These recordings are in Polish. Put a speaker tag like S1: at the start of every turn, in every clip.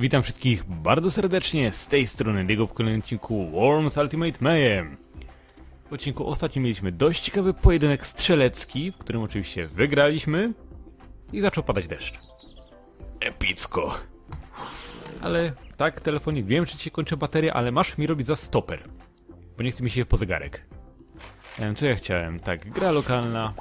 S1: Witam wszystkich bardzo serdecznie z tej strony Diego w kolejnym odcinku Worms Ultimate Mayhem. W odcinku ostatnim mieliśmy dość ciekawy pojedynek strzelecki, w którym oczywiście wygraliśmy i zaczął padać deszcz. Epicko. Ale tak, telefonik, wiem, że ci się kończy bateria, ale masz mi robić za stoper. Bo nie chce mi się po zegarek. Co ja chciałem? Tak, gra lokalna,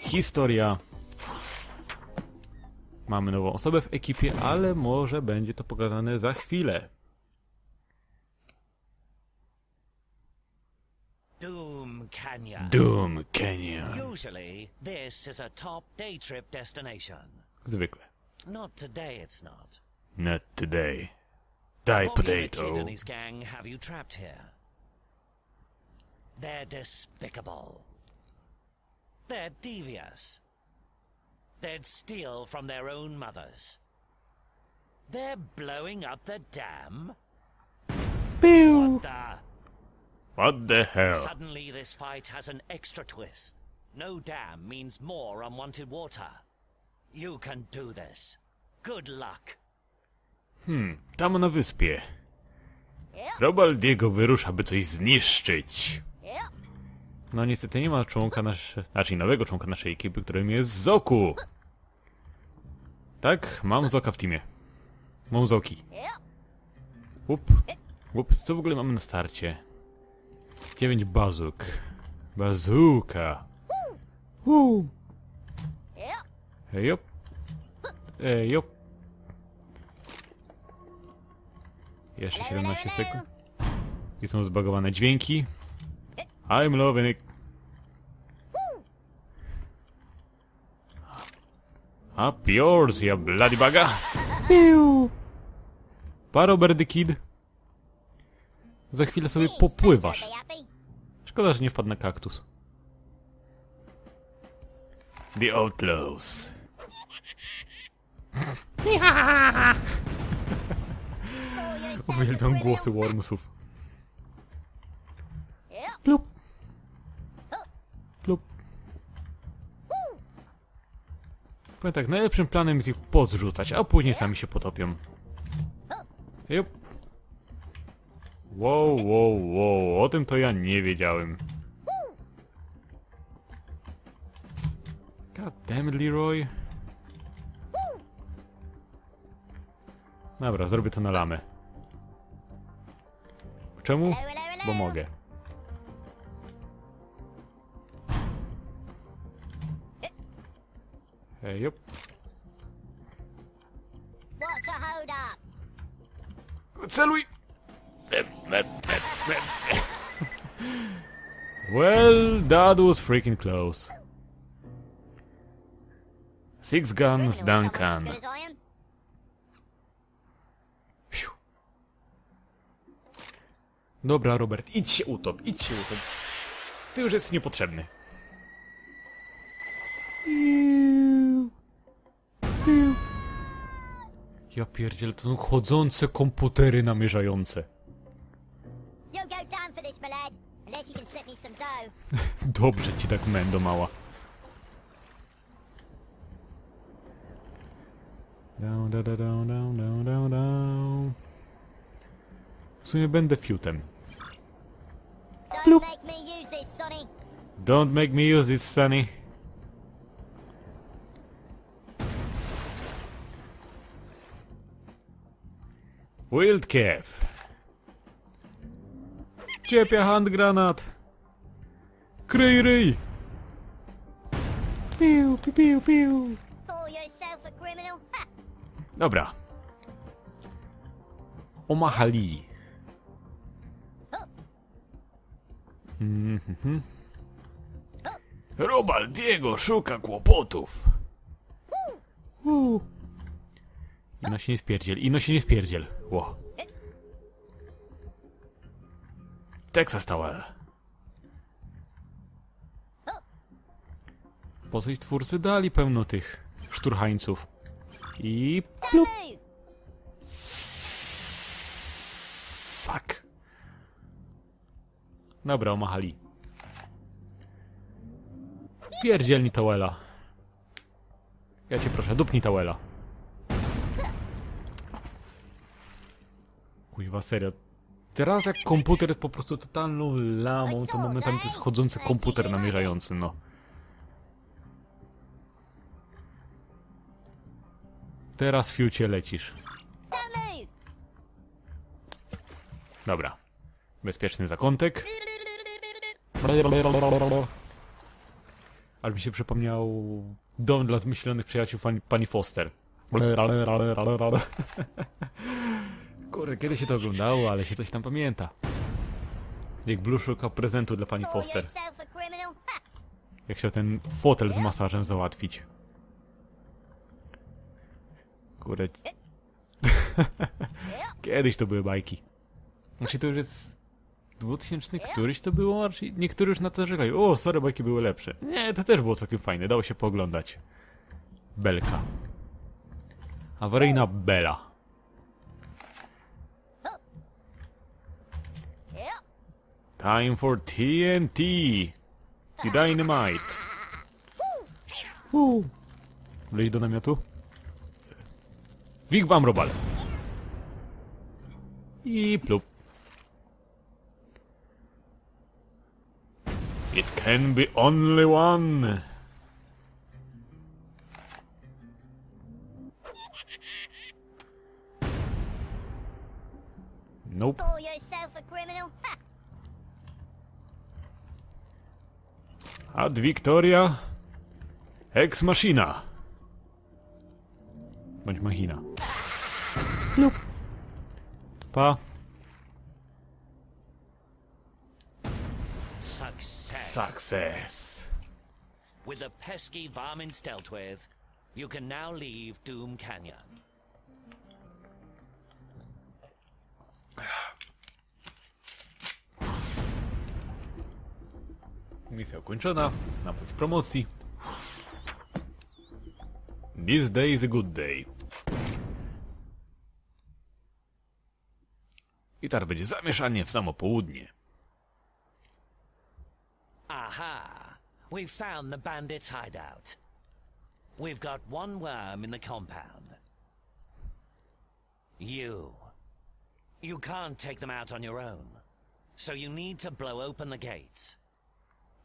S1: historia, Mamy nową osobę w ekipie, ale może będzie to pokazane za chwilę.
S2: Doom Canyon.
S1: Doom Canyon.
S2: Usually, this is a top day trip destination.
S1: Zwykle.
S2: Not today, it's not.
S1: Not today. Die
S2: Bobby the Kid
S1: potato.
S2: and his gang have you trapped here. They're despicable. They're devious. They'd steal from their own mothers. They're blowing up the dam? What the?
S1: What the hell?
S2: Suddenly, this fight has an extra twist. No dam means more unwanted water. You can do this. Good luck.
S1: Tam na wyspie. Robaldiego wyrusza, by coś zniszczyć. No niestety nie ma członka naszej, znaczy nowego członka naszej ekipy, którym jest Zoku. Tak, mam Zoka w teamie. Mam Zoki. Up. Ups, co w ogóle mamy na starcie? 9 bazuk. Bazuka. Woo. Ejop. Ejop. Jeszcze 17 sekund. I są zbagowane dźwięki. I'm loving it. Up yours, ya bloody baga. Piu. Pa, Robert the Kid. Za chwilę sobie popływasz. Szkoda, że nie wpadł na kaktus. The Outlaws. Uwielbiam głosy Wormsów. Plup. Plup. Powiem tak, najlepszym planem jest ich pozrzucać, a później sami się potopią. Jup. Wow, wow, wow, o tym to ja nie wiedziałem. God damn it, Leroy. Dobra, zrobię to na lamę. Czemu? Bo mogę. Jup.
S3: What's a hold up?
S1: Celuj! well, that was freaking close. Six guns, Duncan.
S3: As good as I am?
S1: Psiu. Dobra, Robert, idź się utop, idź się utop. Ty już jesteś niepotrzebny. Ja pierdziel, to są chodzące komputery namierzające. Dobrze ci tak mendo mała. Down, down, down, down, down, down, down. W sumie będę fiutem.
S3: Don't make me use this, Sonny.
S1: Sunny. Wildcave. Ciepia handgranat. Kryj ryj. Piu, piu, piu, piu. Dobra. Omaha Lee. Robal Diego szuka kłopotów. Uh. Ino się nie spierdziel, ino się nie spierdziel. Ło. Texas Tower. Po coś twórcy dali pełno tych szturchańców. I
S3: move!
S1: Fuck. Dobra, omachali. Pierdzielni Towela. Ja cię proszę, dupnij Towela. Kuźwa, serio. Teraz jak komputer jest po prostu totalną lamą, to momentami to jest chodzący komputer namierzający, no. Teraz fiucie lecisz. Dobra. Bezpieczny zakątek. Ale mi się przypomniał dom dla zmyślonych przyjaciół pani, pani Foster. Kurde, kiedy się to oglądało, ale się coś tam pamięta. Jak Blue szukał prezentu dla pani Foster. Jak chciał ten fotel z masażem załatwić. Kurde. Kiedyś to były bajki. Znaczy to już jest... 2000 któryś to było? Niektórzy już na to narzekają. O, sorry, bajki były lepsze. Nie, to też było całkiem fajne, dało się pooglądać. Belka. Awaryjna Bela. Time for TNT. The Dynamite. Woo. Wleź do namiotu. Wigwam robal. I plup. It can be only one. Nope.
S3: Call yourself a criminal?
S1: Ad Victoria. Ex Machina. Bądź machina. Lub. Pa.
S2: Success.
S1: Success.
S2: With the pesky varmint dealt with, you can now leave Doom Canyon.
S1: Misja ukończona. Napływ promocji. This day is a good day. I teraz będzie zamieszanie w samo południe.
S2: Aha! We've found the bandits' hideout. We've got one worm in the compound. You. You can't take them out on your own. So you need to blow open the gates.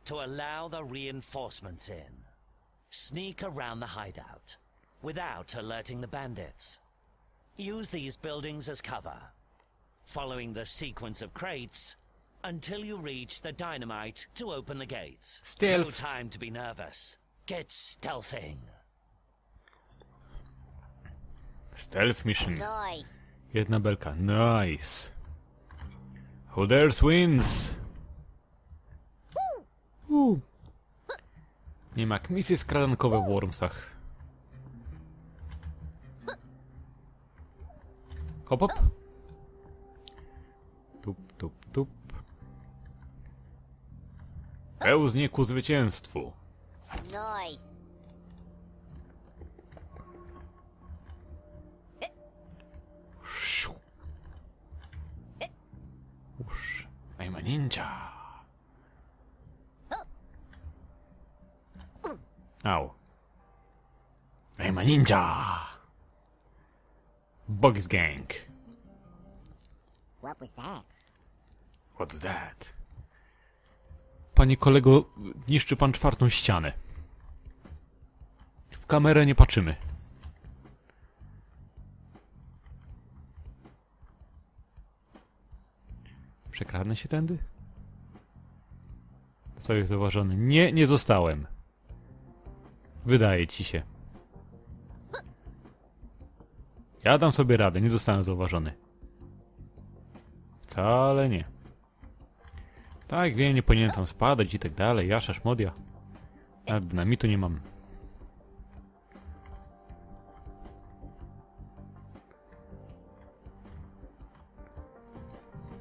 S2: To allow the reinforcements in. Sneak around the hideout. Without alerting the bandits. Use these buildings as cover. Following the sequence of crates, until you reach the dynamite to open the gates.
S1: Stealth.
S2: No time to be nervous. Get stealthing.
S1: Stealth mission.
S3: Nice.
S1: Jedna belka. Nice. Who dares wins? Uh. Nie ma misje skradankowe w Wormsach. Hop hop. Tup, tup, tup. Pełznie ku zwycięstwu.
S3: Nice.
S1: Sziu. Uż. I'm a ninja. Au. I'm a ninja. Bugs gang.
S3: What was that?
S1: What's that? Panie kolego, niszczy pan czwartą ścianę. W kamerę nie patrzymy. Przekradnę się tędy? Zostałeś zauważony. Nie, nie zostałem. Wydaje ci się. Ja dam sobie radę, nie zostałem zauważony. Wcale nie. Tak, wiem, nie powinienem tam spadać i tak dalej. Jasza, szmodia. A dynamitu nie mam.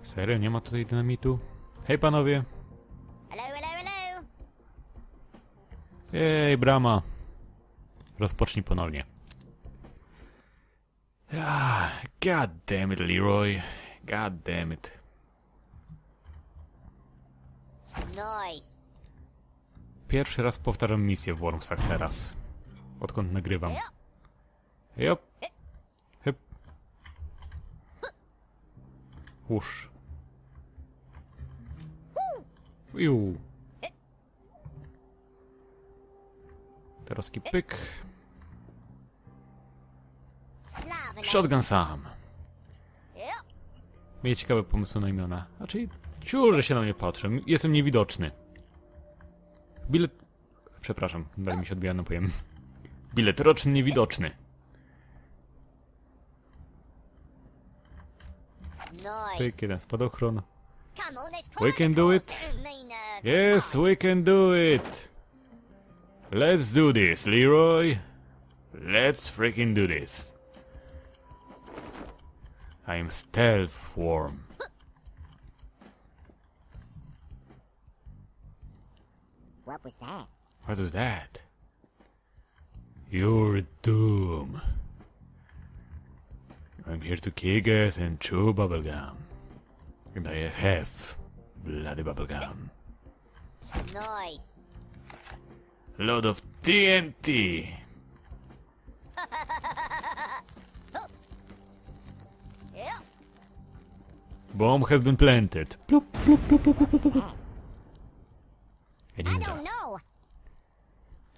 S1: Serio, nie ma tutaj dynamitu? Hej panowie!
S3: Hello, hello, hello.
S1: Brama! Rozpocznij ponownie. Ah, God damn it, Leroy. God damn it.
S3: Nice.
S1: Pierwszy raz powtarzam misję w Wormsach teraz. Odkąd nagrywam.
S3: Yep.
S1: Jop. Hyp. Łóż. Ju. Teraz pyk. Shotgun sam. Mieli ciekawe pomysły na imiona. Znaczy, ciur, że się na mnie patrzę. Jestem niewidoczny. Bilet... Przepraszam, dalej mi się odbija napojem. Bilet roczny niewidoczny. Pyk, jeden spadochron. We can do it. Yes, we can do it! Let's do this, Leroy! Let's freaking do this! I'm stealth worm.
S3: What was that?
S1: What was that? Your doom. I'm here to kick ass and chew bubblegum. And I have bloody bubblegum.
S3: Nice.
S1: Load of TNT. Bomb has been planted. Bloop, bloop, bloop, bloop, bloop, bloop, bloop. A
S3: I don't know.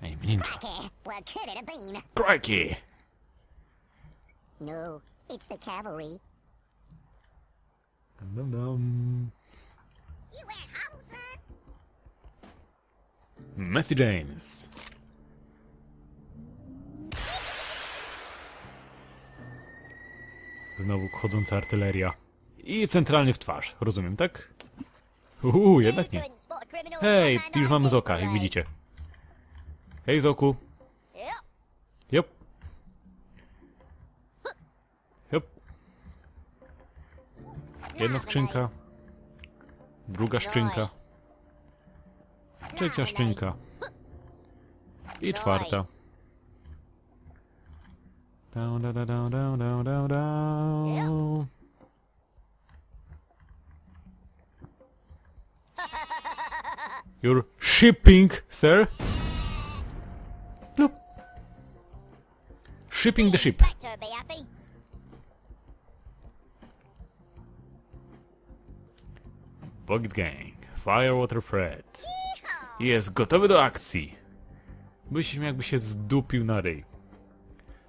S1: I'm a ninja.
S3: What could it have been?
S1: Crikey!
S3: No, it's the cavalry.
S1: Dum, dum, dum.
S3: You went home, son?
S1: Messi James. Znowu chodząca artyleria. I centralnie w twarz, rozumiem, tak? Uuu, jednak nie. Hej, już mamy Zoka,
S3: his
S1: jak widzicie. Hej Zoku.
S3: Yep.
S1: Jop. Jop. Jedna skrzynka. Druga skrzynka.
S3: Nice.
S1: Trzecia skrzynka. I czwarta. Down, down, down, down, down, down, down. You're shipping, sir? Look. Shipping the ship. Pocket Gang. Firewater Fred. Jest gotowy do akcji. Myślę, jakby się zdupił na ryj.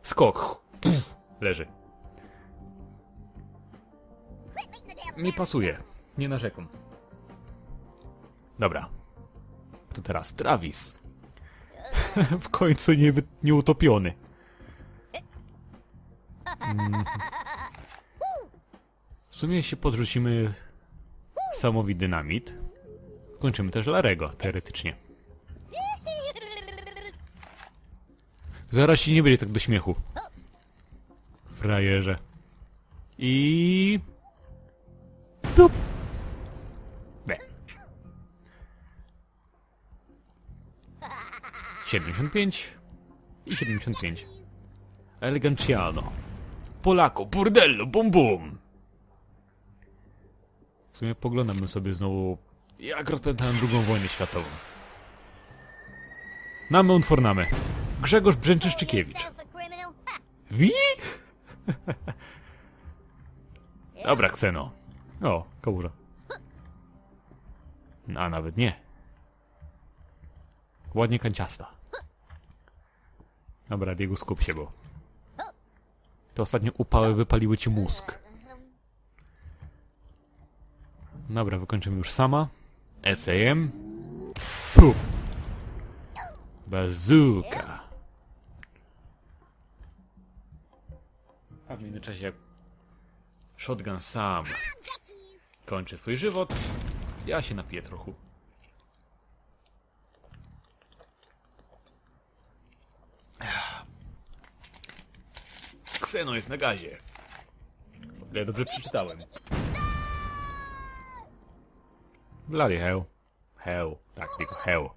S1: Skok. Pff, leży.
S3: Down.
S1: pasuje. Nie narzekam. Dobra. To teraz Travis. w końcu nie, nie utopiony. W sumie się podrzucimy samowi dynamit. Kończymy też Larego, teoretycznie. Zaraz się nie będzie tak do śmiechu. Frajerze. I... 75 i 75. Eleganciano. Polako, burdello, bum bum. W sumie poglądamy sobie znowu, jak rozpętałem drugą wojnę światową. Namy unfornamy. Grzegorz Brzęczyszczykiewicz. Wi? Dobra, Kseno. O, kałuża. A nawet nie. Ładnie kanciasta. Dobra, Diego, skup się, bo... Te ostatnie upały wypaliły ci mózg. Dobra, wykończymy już sama. SAM. Puf. Bazooka. A w międzyczasie Shotgun sam kończy swój żywot. Ja się napiję trochę. Kseno jest na gazie. Ja dobrze przeczytałem. Bloody hell. Hell. Tak, tylko hell.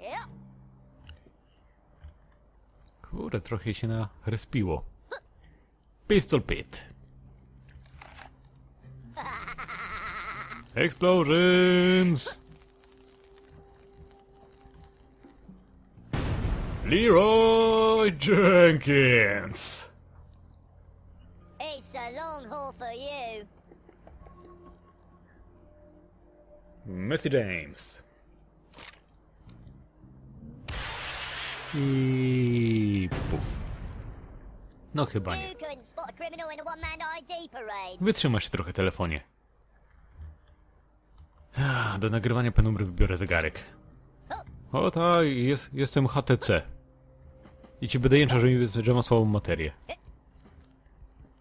S3: Yep.
S1: Kurde, trochę się na respiło. Pistol Pit. Explosions! Leroy Jenkins!
S3: It's a long haul for you.
S1: Messi James. I puf. No chyba nie.
S3: You couldn't spot a criminal in a one-man ID parade.
S1: Wytrzymasz trochę telefonie. Do nagrywania penumbry wybiorę zegarek. O tak, jest, jestem HTC. I ci będę jęczał, że, mi- że mam słabą materię.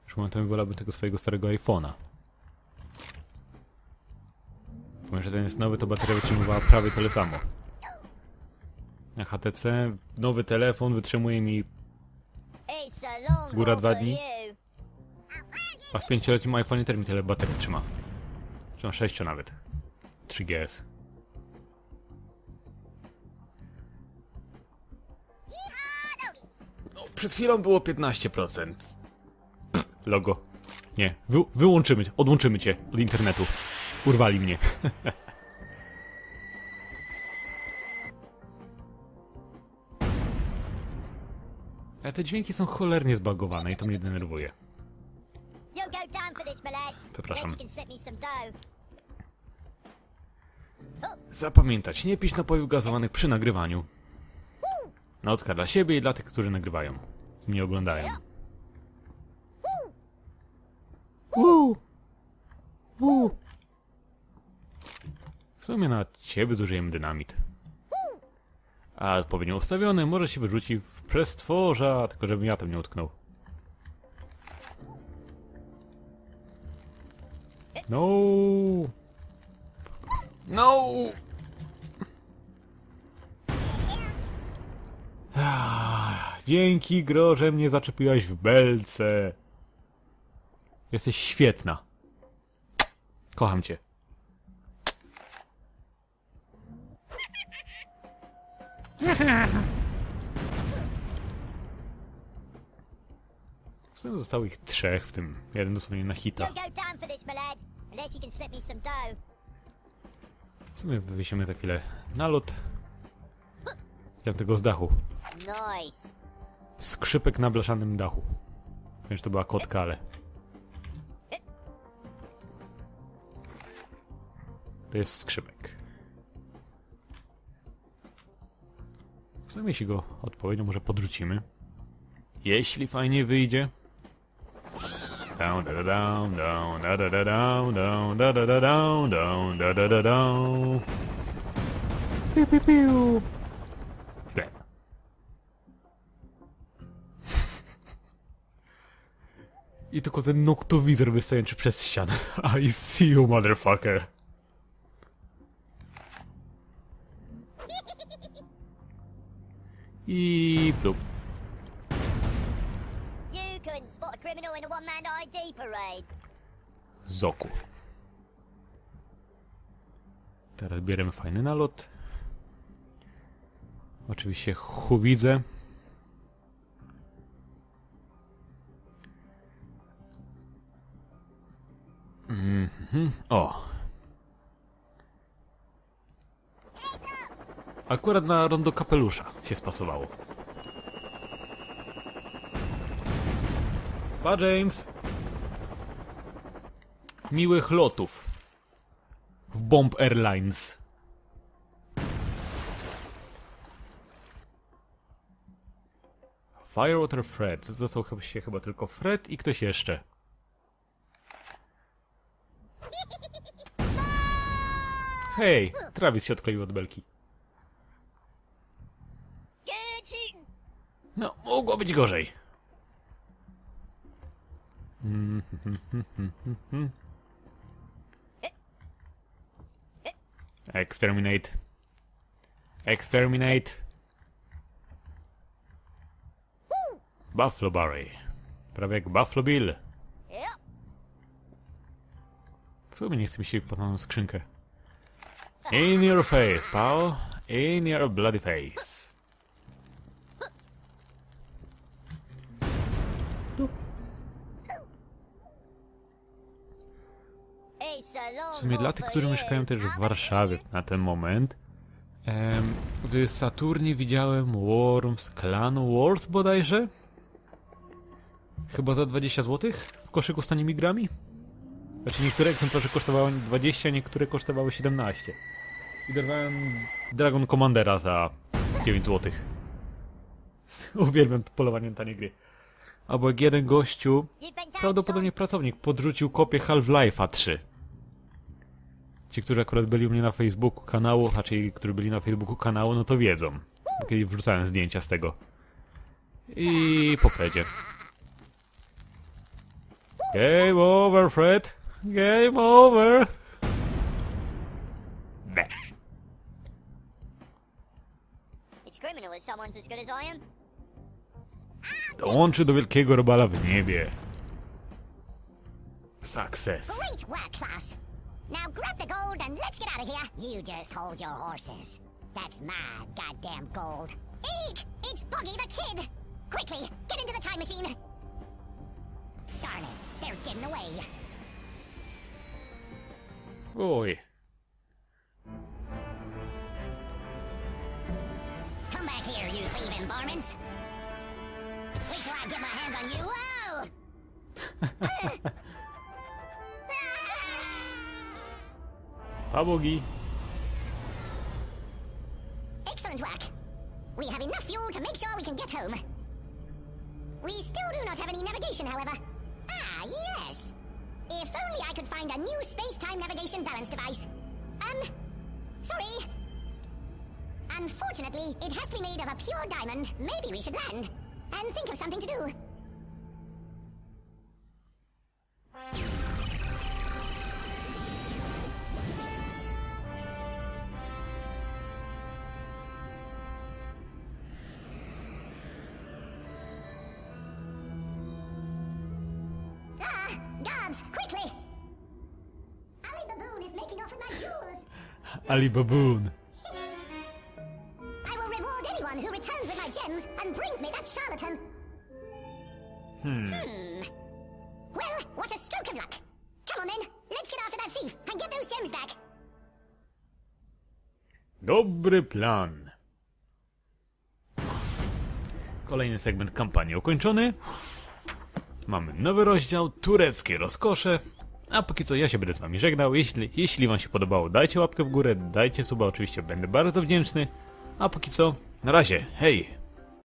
S1: Już momentem wolałbym tego swojego starego iPhone'a. Powiem, że ten jest nowy, to bateria wytrzymywała prawie tyle samo. A HTC, nowy telefon wytrzymuje mi Góra dwa dni. A w pięcioletnim iPhone też mi tyle baterii trzyma. Czy 6 nawet. 3GS. No, przed chwilą było 15%. Pff, logo. Nie, wy, wyłączymy, odłączymy cię od internetu. Urwali mnie. Ale te dźwięki są cholernie zbagowane i to mnie denerwuje. Przepraszam.
S3: Unless you can slip me some dough.
S1: Zapamiętać, nie pić napojów gazowanych przy nagrywaniu. Notka dla siebie i dla tych, którzy nagrywają. i Mnie oglądają. W sumie na ciebie zużyjemy dynamit. A odpowiednio ustawiony może się wyrzuci w przestworza, tylko żebym ja tam nie utknął. No! No! Ah, Dzięki, Gro, że mnie zaczepiłaś w belce. Jesteś świetna. Kocham cię. W sumie zostało ich trzech, w tym jeden dosłownie na hita. W sumie wywiesimy za chwilę nalot. Chciałem tego z dachu.
S3: Nice.
S1: Skrzypek na blaszanym dachu. Wiem, że to była kotka, ale... To jest skrzypek. W sumie jeśli go odpowiednio może podrzucimy. Jeśli fajnie wyjdzie. Down, da, da, down, down, da, da, da, down, down, da, da, da, down, down, da, da, da, down. Piu, piu, piu. Bam. I tylko ten noktowizor wystający przez ścianę. I see you, motherfucker. I plup.
S3: You couldn't spot a criminal in a one-man ID parade.
S1: Zoku. Teraz bierzemy fajny nalot. Oczywiście hu widzę. Mhm. O. Akurat na rondo kapelusza się spasowało. Pa, James! Miłych lotów. W Bomb Airlines. Firewater Fred. Został chyba się chyba tylko Fred i ktoś jeszcze. Hej, Travis się odkleił od belki. No, mogło być gorzej. Eh. Exterminate. Exterminate. Buffalo Barry. Prawie jak Buffalo Bill. W sumie nie chce mi się ponowną skrzynkę. In your face, pal. In your bloody face. W sumie dla tych, którzy mieszkają też w Warszawie na ten moment. Em, w Saturnie widziałem Worms Clan Wars bodajże. Chyba za 20 zł w koszyku z tanimi grami. Znaczy niektóre egzemplarze kosztowały 20, niektóre kosztowały 17. I dorwałem Dragon Commandera za 9 zł. Uwielbiam polowanie na tanie gry. Albo jak jeden gościu Prawdopodobnie pracownik podrzucił kopię Half-Life'a 3. Ci, którzy akurat byli u mnie na Facebooku kanału, a ci, którzy byli na Facebooku kanału, no to wiedzą. Kiedy wrzucałem zdjęcia z tego. I po Fredzie. Game over, Fred. Game over.
S3: Am.
S1: Dołączy do wielkiego robala w niebie. Success.
S4: Great work, class. Now grab the gold and let's get out of here. You just hold your horses. That's my goddamn gold. Eek! It's Buggy the Kid! Quickly, get into the time machine! Darn it, they're getting away.
S1: Oj.
S4: Come back here, you thieving varmints. Wait till I get my hands on you. Whoa!
S1: Pabogi.
S4: Excellent work. We have enough fuel to make sure we can get home. We still do not have any navigation, however. Ah, yes. If only I could find a new space-time navigation balance device. Um, sorry. Unfortunately, it has to be made of a pure diamond. Maybe we should land and think of something to do. Quickly! Ali Baboon is making off with my jewels.
S1: Ali Baboon.
S4: I will reward anyone who returns with my gems and brings me that charlatan.
S1: Hmm.
S4: Hmm. Well, what a stroke of luck. Come on then, let's get after that thief and get those gems back.
S1: Dobry plan. Kolejny segment kampanii ukończony. Mamy nowy rozdział, tureckie rozkosze. A póki co ja się będę z wami żegnał. Jeśli, jeśli wam się podobało, dajcie łapkę w górę, dajcie suba, oczywiście będę bardzo wdzięczny. A póki co, na razie, hej!